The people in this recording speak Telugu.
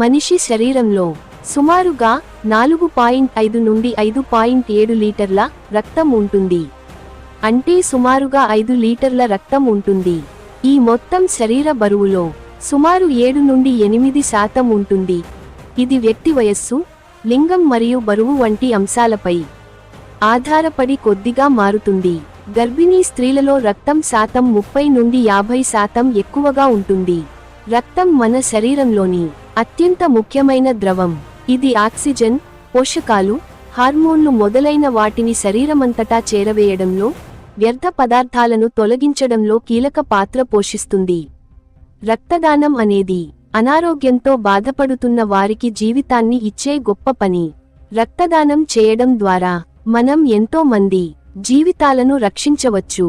మనిషి శరీరంలో సుమారుగా నాలుగు పాయింట్ ఐదు నుండి ఐదు పాయింట్ ఏడు లీటర్ల రక్తం ఉంటుంది. అంటే సుమారుగా ఐదు లీటర్ల రక్తం ఉంటుంది. ఈ మొత్తం శరీర బరువులో సుమారు ఏడు నుండి ఎనిమిది శాతం ఉంటుంది. ఇది వ్యక్తి వయస్సు లింగం మరియు బరువు వంటి అంశాలపై ఆధారపడి కొద్దిగా మారుతుంది. గర్భిణీ స్త్రీలలో రక్తం శాతం ముప్పై నుండి యాభై శాతం ఎక్కువగా ఉంటుంది. రక్తం మన శరీరంలోని అత్యంత ముఖ్యమైన ద్రవం. ఇది ఆక్సిజన్ పోషకాలు హార్మోన్లు మొదలైన వాటిని శరీరమంతటా చేరవేయడంలో వ్యర్థ పదార్థాలను తొలగించడంలో కీలక పాత్ర పోషిస్తుంది. రక్తదానం అనేది అనారోగ్యంతో బాధపడుతున్న వారికి జీవితాన్ని ఇచ్చే గొప్ప పని. రక్తదానం చేయడం ద్వారా మనం ఎంతో మంది జీవితాలను రక్షించవచ్చు.